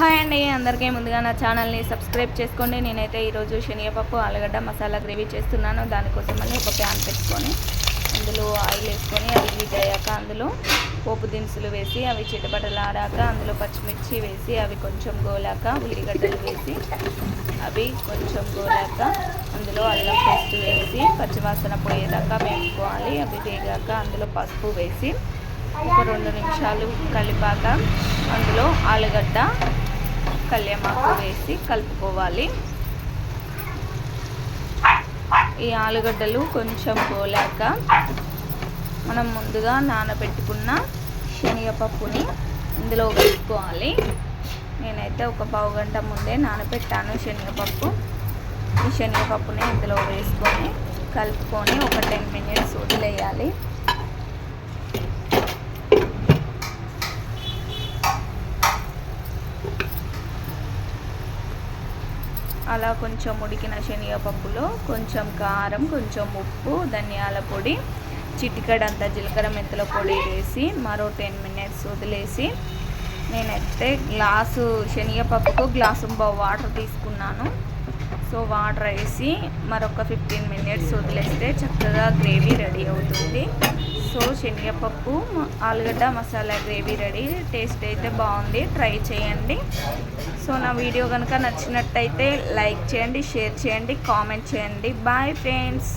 Hi అండి అందరికీ ముందుగా నా ఛానల్ని సబ్స్క్రైబ్ చేసుకోండి. నేనైతే ఈరోజు శనగపప్పు ఆలుగడ్డ మసాలా గ్రేవీ చేస్తున్నాను. దానికోసం అని ఒక ప్యాన్ పెట్టుకొని అందులో ఆయిల్ వేసుకొని అవి హీట్ అయ్యాక అందులో పోపు దినుసులు వేసి అవి చిటపటలాడాక అందులో పచ్చిమిర్చి వేసి అవి కొంచెం గోలాక ఉల్లిగడ్డలు వేసి అవి కొంచెం గోలాక అందులో అల్లం పేస్ట్ వేసి పచ్చివాసన పోయేదాకా వేపుకోవాలి. అవి వేగాక అందులో పసుపు వేసి ఒక రెండు నిమిషాలు కలిపాక అందులో ఆలుగడ్డ కళ్యామాకు వేసి కలుపుకోవాలి. ఈ ఆలుగడ్డలు కొంచెం పోలాక మనం ముందుగా నానబెట్టుకున్న శనగపప్పుని ఇందులో వేసుకోవాలి. నేనైతే ఒక పావు గంట ముందే నానబెట్టాను శనగపప్పు. ఈ శనగపప్పుని ఇందులో వేసుకొని కలుపుకొని ఒక టెన్ మినిట్స్ వదిలేయాలి. అలా కొంచెం ఉడికిన శనగపప్పులో కొంచెం కారం కొంచెం ఉప్పు ధనియాల పొడి చిటికడంత జీలకర్ర మెంతుల పొడి వేసి మరో టెన్ మినిట్స్ వదిలేసి నేనైతే గ్లాసు శనగపప్పుకు గ్లాసు వాటర్ తీసుకున్నాను. సో వాటర్ వేసి మరొక ఫిఫ్టీన్ మినిట్స్ వదిలేస్తే చక్కగా గ్రేవీ రెడీ అవుతుంది. సో శనగపప్పు ఆలుగడ్డ మసాలా గ్రేవీ రెడీ. టేస్ట్ అయితే బాగుంది. ట్రై చేయండి. సో నా వీడియో కనుక నచ్చినట్టయితే లైక్ చేయండి షేర్ చేయండి కామెంట్ చేయండి. Bye friends.